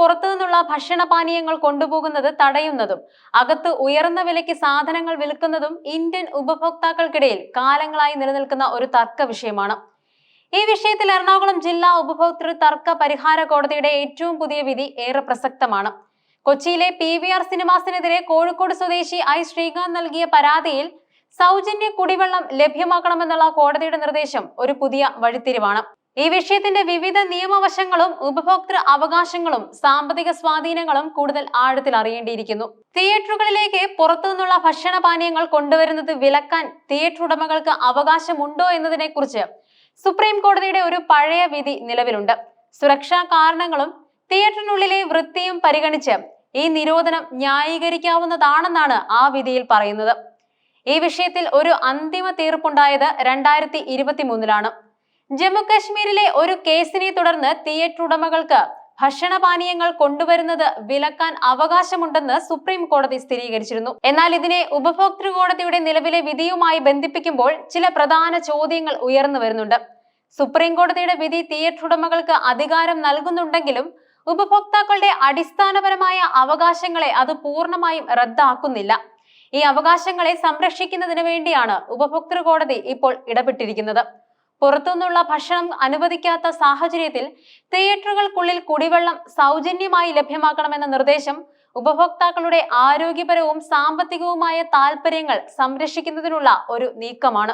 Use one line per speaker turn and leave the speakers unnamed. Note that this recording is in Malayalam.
പുറത്തുനിന്നുള്ള ഭക്ഷണപാനീയങ്ങൾ കൊണ്ടുപോകുന്നത് തടയുന്നതും അകത്ത് ഉയർന്ന വിലയ്ക്ക് സാധനങ്ങൾ വിൽക്കുന്നതും ഇന്ത്യൻ ഉപഭോക്താക്കൾക്കിടയിൽ കാലങ്ങളായി നിലനിൽക്കുന്ന ഒരു തർക്ക വിഷയമാണ്. ഈ വിഷയത്തിൽ എറണാകുളം ജില്ലാ ഉപഭോക്തൃ തർക്ക പരിഹാര കോടതിയുടെ ഏറ്റവും പുതിയ വിധി ഏറെ പ്രസക്തമാണ്. കൊച്ചിയിലെ പി വി ആർ സിനിമാസിനെതിരെ കോഴിക്കോട് സ്വദേശി ഐ ശ്രീകാന്ത് നൽകിയ പരാതിയിൽ സൗജന്യ കുടിവെള്ളം ലഭ്യമാക്കണമെന്നുള്ള കോടതിയുടെ നിർദ്ദേശം ഒരു പുതിയ വഴിത്തിരിവാണ്. ഈ വിഷയത്തിന്റെ വിവിധ നിയമവശങ്ങളും ഉപഭോക്തൃ അവകാശങ്ങളും സാമ്പത്തിക സ്വാധീനങ്ങളും കൂടുതൽ ആഴത്തിൽ അറിയേണ്ടിയിരിക്കുന്നു. തിയേറ്ററുകളിലേക്ക് പുറത്തുനിന്നുള്ള ഭക്ഷണപാനീയങ്ങൾ കൊണ്ടുവരുന്നത് വിലക്കാൻ തിയേറ്റർ ഉടമകൾക്ക് അവകാശമുണ്ടോ എന്നതിനെ കുറിച്ച് സുപ്രീം കോടതിയുടെ ഒരു പഴയ വിധി നിലവിലുണ്ട്. സുരക്ഷാ കാരണങ്ങളും തിയേറ്ററിനുള്ളിലെ വൃത്തിയും പരിഗണിച്ച് ഈ നിരോധനം ന്യായീകരിക്കാവുന്നതാണെന്നാണ് ആ വിധിയിൽ പറയുന്നത്. ഈ വിഷയത്തിൽ ഒരു അന്തിമ തീർപ്പുണ്ടായത് രണ്ടായിരത്തി ഇരുപത്തി മൂന്നിലാണ് ജമ്മു കാശ്മീരിലെ ഒരു കേസിനെ തുടർന്ന് തിയേറ്റർ ഉടമകൾക്ക് ഭക്ഷണപാനീയങ്ങൾ കൊണ്ടുവരുന്നത് വിലക്കാൻ അവകാശമുണ്ടെന്ന് സുപ്രീം കോടതി സ്ഥിരീകരിച്ചിരുന്നു. എന്നാൽ ഇതിനെ ഉപഭോക്തൃ കോടതിയുടെ നിലവിലെ വിധിയുമായി ബന്ധിപ്പിക്കുമ്പോൾ ചില പ്രധാന ചോദ്യങ്ങൾ ഉയർന്നു വരുന്നുണ്ട്. സുപ്രീം കോടതിയുടെ വിധി തിയേറ്റർ ഉടമകൾക്ക് അധികാരം നൽകുന്നുണ്ടെങ്കിലും ഉപഭോക്താക്കളുടെ അടിസ്ഥാനപരമായ അവകാശങ്ങളെ അത് പൂർണമായും റദ്ദാക്കുന്നില്ല. ഈ അവകാശങ്ങളെ സംരക്ഷിക്കുന്നതിന് വേണ്ടിയാണ് ഉപഭോക്തൃ കോടതി ഇപ്പോൾ ഇടപെട്ടിരിക്കുന്നത്. പുറത്തുനിന്നുള്ള ഭക്ഷണം അനുവദിക്കാത്ത സാഹചര്യത്തിൽ തിയേറ്ററുകൾക്കുള്ളിൽ കുടിവെള്ളം സൗജന്യമായി ലഭ്യമാക്കണമെന്ന നിർദ്ദേശം ഉപഭോക്താക്കളുടെ ആരോഗ്യപരവും സാമ്പത്തികവുമായ താൽപ്പര്യങ്ങൾ സംരക്ഷിക്കുന്നതിനുള്ള ഒരു നീക്കമാണ്.